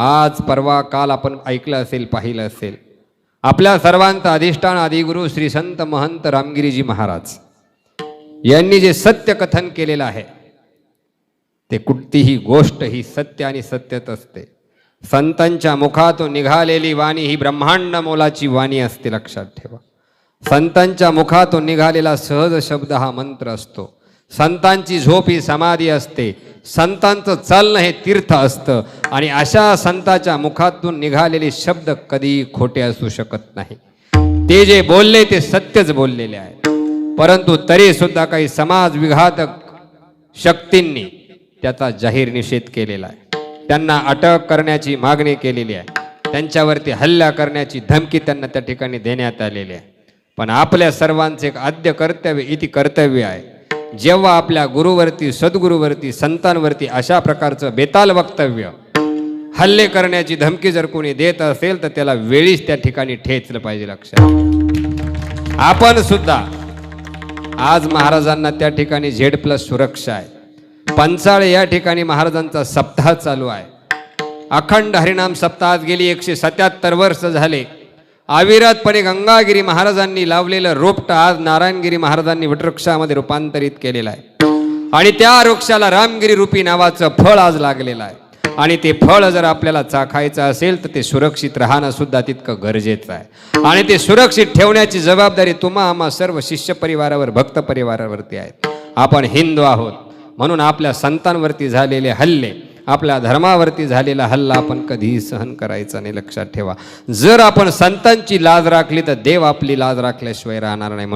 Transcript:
आज परवा काल आपण ऐकलं असेल पाहिलं असेल. आपल्या सर्वांचं अधिष्ठान आदिगुरु श्री संत महंत रामगिरीजी महाराज यांनी जे सत्य कथन केलेलं आहे ते कुठतीही गोष्ट ही सत्य आणि सत्यच असते. संतांच्या मुखातून निघालेली वाणी ही ब्रह्मांड मोलाची वाणी असते लक्षात ठेवा. संतांच्या मुखातून निघालेला सहज शब्द हा मंत्र असतो. संतांची झोप ही समाधी असते. संतांचं चालणं हे तीर्थ असतं. आणि अशा संताच्या मुखातून निघालेले शब्द कधीही खोटे असू शकत नाही. ते जे बोलले ते सत्यच बोललेले आहे परंतु तरी सुद्धा काही समाज विघातक शक्तींनी त्याचा जाहीर निषेध केलेला आहे. त्यांना अटक करण्याची मागणी केलेली आहे. त्यांच्यावरती हल्ला करण्याची धमकी त्यांना त्या ठिकाणी देण्यात आलेली आहे. पण आपल्या सर्वांचे एक आद्य कर्तव्य इति कर्तव्य आहे. जेव्हा आपल्या गुरुवरती सद्गुरूवरती संतांवरती अशा प्रकारचं बेताल वक्तव्य हल्ले करण्याची धमकी जर कोणी देत असेल तर त्याला वेळीच त्या ठिकाणी ठेचलं पाहिजे लक्षात. आपण सुद्धा आज महाराजांना त्या ठिकाणी झेड प्लस सुरक्षा आहे. पंचाळे या ठिकाणी महाराजांचा सप्ताह चालू आहे. अखंड हरिनाम सप्ताहात गेली एकशे सत्याहत्तर वर्ष झाले. अविरतपणे गंगागिरी महाराजांनी लावलेलं रोपटं आज नारायणगिरी महाराजांनी वटवृक्षामध्ये रूपांतरित केलेलं आहे. आणि त्या वृक्षाला रामगिरी रूपी नावाचं फळ आज लागलेलं आहे. आणि ते फळ जर आपल्याला चाखायचं असेल तर ते सुरक्षित राहणं सुद्धा तितकं गरजेचं आहे. आणि ते सुरक्षित ठेवण्याची जबाबदारी तुम्हा आम्हा सर्व शिष्य परिवारावर भक्त परिवारावरती आहे. आपण हिंदू आहोत. म्हणून आपल्या संतांवरती झालेले हल्ले आपल्या धर्मावरती झालेला हल्ला आपण कधीही सहन करायचा नाही लक्षात ठेवा. जर आपण संतांची लाज राखली तर देव आपली लाज राखल्याशिवाय राहणार नाही.